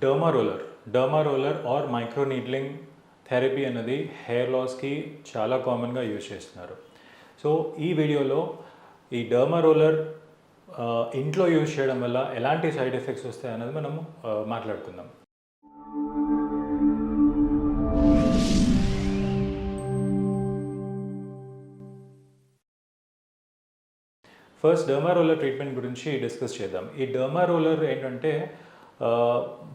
Derma roller derma roller or micro needling therapy అనేది hair లాస్కి చాలా కామన్గా యూజ్ చేస్తున్నారు. సో ఈ వీడియోలో ఈ డర్మా రోలర్ ఇంట్లో యూజ్ చేయడం వల్ల ఎలాంటి సైడ్ ఎఫెక్ట్స్ వస్తాయి అన్నది మనం మాట్లాడుకుందాం. ఫస్ట్ డర్మా రోలర్ ట్రీట్మెంట్ గురించి డిస్కస్ చేద్దాం. ఈ డర్మా రోలర్ ఏంటంటే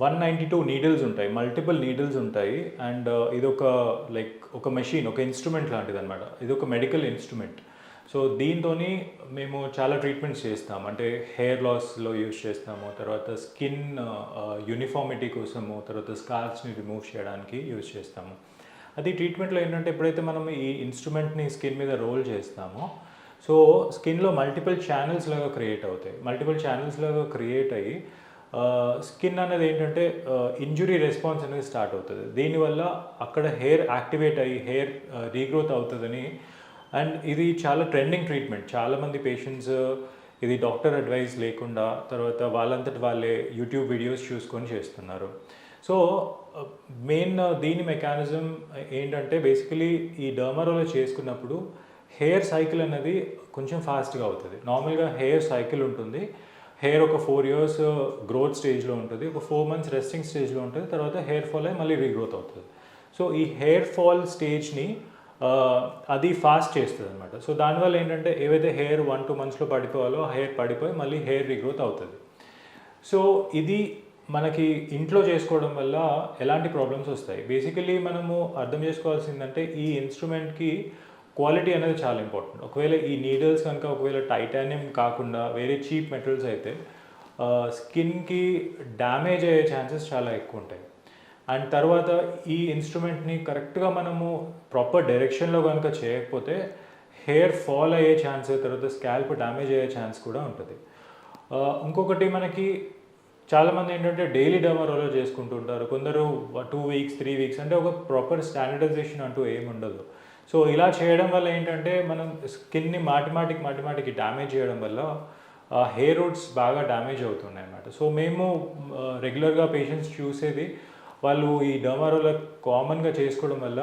వన్ నైంటీ టూ నీడిల్స్ ఉంటాయి మల్టిపుల్ నీడిల్స్ ఉంటాయి అండ్ uh, ఇది ఒక లైక్ ఒక మెషిన్ ఒక ఇన్స్ట్రుమెంట్ లాంటిది అనమాట ఇది ఒక మెడికల్ ఇన్స్ట్రుమెంట్ సో దీంతో మేము చాలా ట్రీట్మెంట్స్ చేస్తాం. అంటే హెయిర్ లాస్లో యూజ్ చేస్తాము తర్వాత స్కిన్ యూనిఫార్మిటీ uh, uh, కోసము తర్వాత స్కార్స్ని రిమూవ్ చేయడానికి యూజ్ చేస్తాము. అది ట్రీట్మెంట్లో ఏంటంటే ఎప్పుడైతే మనం ఈ ఇన్స్ట్రుమెంట్ని స్కిన్ మీద రోల్ చేస్తామో సో స్కిన్లో మల్టిపుల్ ఛానల్స్ లాగా క్రియేట్ అవుతాయి. మల్టిపుల్ ఛానల్స్ లాగా క్రియేట్ అయ్యి స్కిన్ అనేది ఏంటంటే ఇంజురీ రెస్పాన్స్ అనేది స్టార్ట్ అవుతుంది. దీనివల్ల అక్కడ హెయిర్ యాక్టివేట్ అయ్యి హెయిర్ రీగ్రోత్ అవుతుందని. అండ్ ఇది చాలా ట్రెండింగ్ ట్రీట్మెంట్. చాలామంది పేషెంట్స్ ఇది డాక్టర్ అడ్వైస్ లేకుండా తర్వాత వాళ్ళంతటి వాళ్ళే యూట్యూబ్ వీడియోస్ చూసుకొని చేస్తున్నారు. సో మెయిన్ దీని మెకానిజం ఏంటంటే బేసికలీ ఈ డర్మరోలో చేసుకున్నప్పుడు హెయిర్ సైకిల్ అనేది కొంచెం ఫాస్ట్గా అవుతుంది. నార్మల్గా హెయిర్ సైకిల్ ఉంటుంది. హెయిర్ ఒక ఫోర్ ఇయర్స్ గ్రోత్ స్టేజ్లో ఉంటుంది. ఒక ఫోర్ మంత్స్ రెస్టింగ్ స్టేజ్లో ఉంటుంది. తర్వాత హెయిర్ ఫాల్ అయ్యి మళ్ళీ రీగ్రోత్ అవుతుంది. సో ఈ హెయిర్ ఫాల్ స్టేజ్ని అది ఫాస్ట్ చేస్తుంది అనమాట సో దానివల్ల ఏంటంటే ఏవైతే హెయిర్ వన్ టూ మంత్స్లో పడిపోవాలో హెయిర్ పడిపోయి మళ్ళీ హెయిర్ రీగ్రోత్ అవుతుంది. సో ఇది మనకి ఇంట్లో చేసుకోవడం వల్ల ఎలాంటి ప్రాబ్లమ్స్ వస్తాయి? బేసికలీ మనము అర్థం చేసుకోవాల్సిందంటే ఈ ఇన్స్ట్రుమెంట్కి క్వాలిటీ అనేది చాలా ఇంపార్టెంట్. ఒకవేళ ఈ నీడిల్స్ కనుక ఒకవేళ టైటానియం కాకుండా వేరే చీప్ మెటల్స్ అయితే స్కిన్కి డ్యామేజ్ అయ్యే ఛాన్సెస్ చాలా ఎక్కువ ఉంటాయి. అండ్ తర్వాత ఈ ఇన్స్ట్రుమెంట్ని కరెక్ట్గా మనము ప్రాపర్ డైరెక్షన్లో కనుక చేయకపోతే హెయిర్ ఫాల్ అయ్యే ఛాన్స్ తర్వాత స్కాల్ప్ డ్యామేజ్ అయ్యే ఛాన్స్ కూడా ఉంటుంది. ఇంకొకటి మనకి చాలామంది ఏంటంటే డైలీ డెమరోలో చేసుకుంటుంటారు కొందరు టూ వీక్స్ త్రీ వీక్స్ అంటే ఒక ప్రాపర్ స్టాండర్డైజేషన్ అంటూ ఏమి ఉండదు సో ఇలా చేయడం వల్ల ఏంటంటే మనం స్కిన్ని మాటిమాటికి మాటిమాటికి డ్యామేజ్ చేయడం వల్ల హెయిర్ రూట్స్ బాగా డ్యామేజ్ అవుతున్నాయి అన్నమాట సో మేము రెగ్యులర్గా పేషెంట్స్ చూసేది వాళ్ళు ఈ డర్మారోలో కామన్గా చేసుకోవడం వల్ల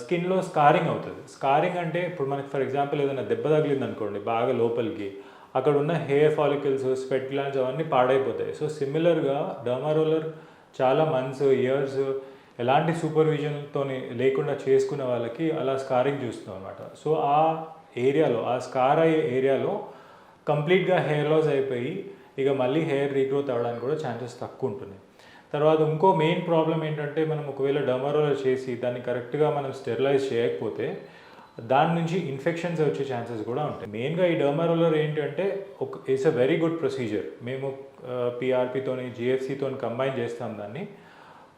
స్కిన్లో స్కారింగ్ అవుతుంది. స్కారింగ్ అంటే ఇప్పుడు మనకి ఫర్ ఎగ్జాంపుల్ ఏదైనా దెబ్బ తగిలింది అనుకోండి బాగా లోపలికి అక్కడ ఉన్న హెయిర్ ఫాలికల్స్ స్వెట్ గ్లాన్స్ అవన్నీ పాడైపోతాయి. సో సిమిలర్గా డర్మారోలర్ చాలా మంత్స్ ఇయర్స్ ఎలాంటి సూపర్విజన్తో లేకుండా చేసుకున్న వాళ్ళకి అలా స్కారింగ్ చూస్తున్నాం అనమాట సో ఆ ఏరియాలో ఆ స్కార్ అయ్యే ఏరియాలో కంప్లీట్గా హెయిర్ లాస్ అయిపోయి ఇక మళ్ళీ హెయిర్ రీగ్రోత్ అవ్వడానికి కూడా ఛాన్సెస్ తక్కువ ఉంటుంది. తర్వాత ఇంకో మెయిన్ ప్రాబ్లం ఏంటంటే మనం ఒకవేళ డమరోలో చేసి దాన్ని కరెక్ట్గా మనం స్టెరిలైజ్ చేయకపోతే దాని నుంచి ఇన్ఫెక్షన్స్ వచ్చే ఛాన్సెస్ కూడా ఉంటాయి. మెయిన్గా ఈ డర్మరోలర్ ఏంటంటే ఒక it's a very good procedure మేము పిఆర్పితోని జిఎఫ్సితో కంబైన్ చేస్తాం దాన్ని.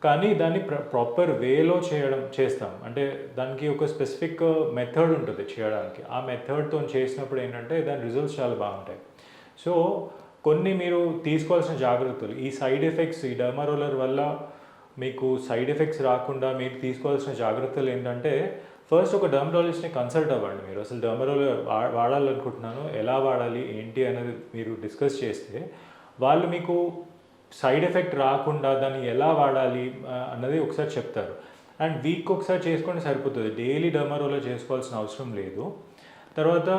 కానీ దాన్ని ప్ర ప్రాపర్ వేలో చేయడం చేస్తాం. అంటే దానికి ఒక స్పెసిఫిక్ మెథడ్ uh, ఉంటుంది చేయడానికి. ఆ మెథడ్తో చేసినప్పుడు ఏంటంటే దాని రిజల్ట్స్ చాలా బాగుంటాయి. సో కొన్ని మీరు తీసుకోవాల్సిన జాగ్రత్తలు. ఈ సైడ్ ఎఫెక్ట్స్ ఈ డర్మరోలర్ వల్ల మీకు సైడ్ ఎఫెక్ట్స్ రాకుండా మీరు తీసుకోవాల్సిన జాగ్రత్తలు ఏంటంటే ఫస్ట్ ఒక డర్మరాలజిస్ట్ని కన్సల్ట్ అవ్వండి మీరు. అసలు డర్మరోలర్ వా వాడాలనుకుంటున్నాను ఎలా వాడాలి ఏంటి అనేది మీరు డిస్కస్ చేస్తే వాళ్ళు మీకు సైడ్ ఎఫెక్ట్ రాకుండా దాన్ని ఎలా వాడాలి అన్నది ఒకసారి చెప్తారు. అండ్ వీక్ ఒకసారి చేసుకుంటే సరిపోతుంది. డైలీ డర్మరోలర్ చేసుకోవాల్సిన అవసరం లేదు. తర్వాత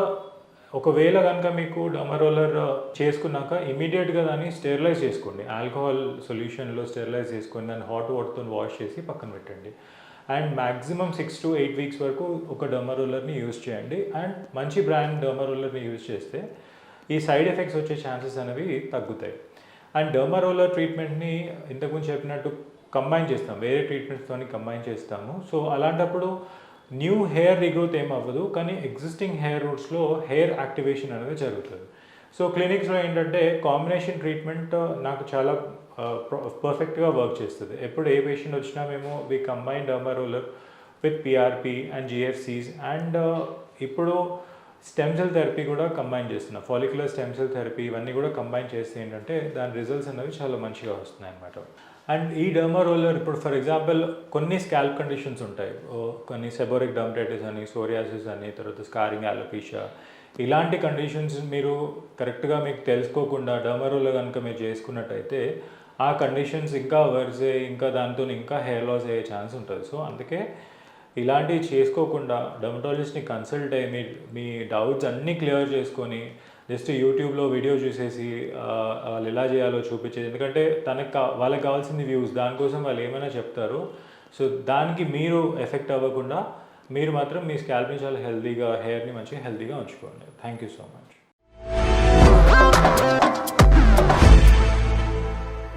ఒకవేళ కనుక మీకు డమరోలర్ చేసుకున్నాక ఇమీడియట్గా దాన్ని స్టెరిలైజ్ చేసుకోండి. ఆల్కహాల్ సొల్యూషన్లో స్టెరిలైజ్ చేసుకొని దాన్ని హాట్ వాటర్తో వాష్ చేసి పక్కన పెట్టండి. And maximum six to eight weeks వరకు ఒక డర్మరోలర్ని యూజ్ చేయండి. అండ్ మంచి బ్రాండ్ డర్మరోలర్ని యూజ్ చేస్తే ఈ సైడ్ ఎఫెక్ట్స్ వచ్చే ఛాన్సెస్ అనేవి తగ్గుతాయి. అండ్ డర్మారోలర్ ట్రీట్మెంట్ని ఇంతకుముందు చెప్పినట్టు కంబైన్ చేస్తాం. వేరే ట్రీట్మెంట్స్తో కంబైన్ చేస్తాము. సో అలాంటప్పుడు న్యూ హెయిర్ రీగ్రోత్ ఏం అవ్వదు. కానీ ఎగ్జిస్టింగ్ హెయిర్ రూట్స్లో హెయిర్ యాక్టివేషన్ అనేది జరుగుతుంది. సో క్లినిక్స్లో ఏంటంటే కాంబినేషన్ ట్రీట్మెంట్ నాకు చాలా పర్ఫెక్ట్గా వర్క్ చేస్తుంది. ఎప్పుడు ఏ పేషెంట్ వచ్చినా మేము we combine dermaroller with PRP and GFCs and ఇప్పుడు స్టెమ్ సెల్ థెరపీ కూడా కంబైన్ చేస్తున్నాం. ఫాలిక్యులర్ స్టెమ్ సెల్ థెరపీ ఇవన్నీ కూడా కంబైన్ చేస్తే ఏంటంటే దాని రిజల్ట్స్ అనేవి చాలా మంచిగా వస్తున్నాయి అనమాట అండ్ ఈ డర్మా రోలర్ ఇప్పుడు ఫర్ ఎగ్జాంపుల్ కొన్ని స్కాల్ప్ కండిషన్స్ ఉంటాయి. కొన్ని సెబోరిక్ డర్మటైటిస్ అని సోరియాసిస్ అని తర్వాత స్కారింగ్ అలోపీషియా ఇలాంటి కండిషన్స్ మీరు కరెక్ట్గా మీకు తెలుసుకోకుండా డర్మా రోలర్ కనుక మీరు చేసుకున్నట్టయితే ఆ కండిషన్స్ ఇంకా వర్స్ ఇంకా దాంతో ఇంకా హెయిర్ లాస్ అయ్యే ఛాన్స్ ఉంటుంది. సో అందుకే ఇలాంటివి చేసుకోకుండా డర్మటాలజిస్ట్ని కన్సల్ట్ అయ్యి మీ మీ డౌట్స్ అన్నీ క్లియర్ చేసుకొని జస్ట్ యూట్యూబ్లో వీడియో చూసేసి వాళ్ళు ఎలా చేయాలో చూపించేది. ఎందుకంటే తనకు కా- వాళ్ళకి కావాల్సింది వ్యూస్ దానికోసం వాళ్ళు ఏమైనా చెప్తారు. సో దానికి మీరు ఎఫెక్ట్ అవ్వకుండా మీరు మాత్రం మీ స్కాల్ప్ని చాలా హెల్తీగా హెయిర్ని మంచిగా హెల్తీగా ఉంచుకోండి. Thank you so much